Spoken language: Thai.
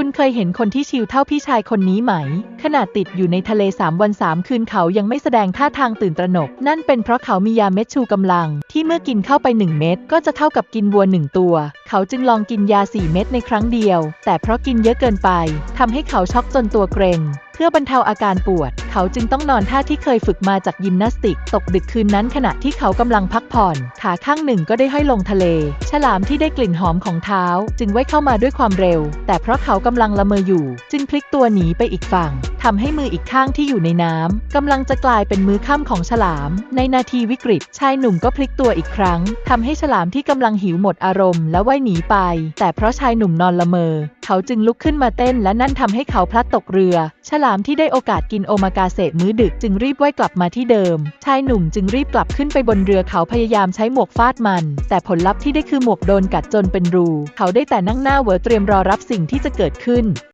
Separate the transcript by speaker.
Speaker 1: คุณเคยเห็นคนที่ชิลเท่าพี่ชายคนนี้ไหม ขนาดติดอยู่ในทะเลสามวันสามคืนเขายังไม่แสดงท่าทางตื่นตระหนก นั่นเป็นเพราะเขามียาเม็ดชูกำลัง ที่เมื่อกินเข้าไปหนึ่งเม็ดก็จะเท่ากับกินวัวหนึ่งตัว เขาจึงลองกินยาสี่เม็ดในครั้งเดียว แต่เพราะกินเยอะเกินไปทำให้เขาช็อกจนตัวเกร็งเพื่อบรรเทาอาการปวด เขาจึงต้องนอนท่าที่เคยฝึกมาจากยิมนาสติก ตกดึกคืนนั้นขณะที่เขากำลังพักผ่อน ขาข้างหนึ่งก็ได้ห้อยลงทะเล ฉลามที่ได้กลิ่นหอมของเท้า จึงว่ายเข้ามาด้วยความเร็ว แต่เพราะเขากำลังละเมออยู่ จึงพลิกตัวหนีไปอีกฝั่ง ทำให้มืออีกข้างที่อยู่ในน้ำกำลังจะกลายเป็นมือค่ำของฉลาม ในนาทีวิกฤต ชายหนุ่มก็พลิกตัวอีกครั้งทำให้ฉลามที่กำลังหิวหมดอารมณ์และว่ายหนีไป แต่เพราะชายหนุ่มนอนละเมอ เขาจึงลุกขึ้นมาเต้นและนั่นทำให้เขาพลัดตกเรือ ฉลามที่ได้โอกาสกินโอมากาเสะมื้อดึกจึงรีบว่ายกลับมาที่เดิม ชายหนุ่มจึงรีบกลับขึ้นไปบนเรือเขาพยายามใช้หมวกฟาดมัน แต่ผลลัพธ์ที่ได้คือหมวกโดนกัดจนเป็นรู เขาได้แต่นั่งหน้าเวอเตรียมรอรับสิ่งที่จะเกิดขึ้น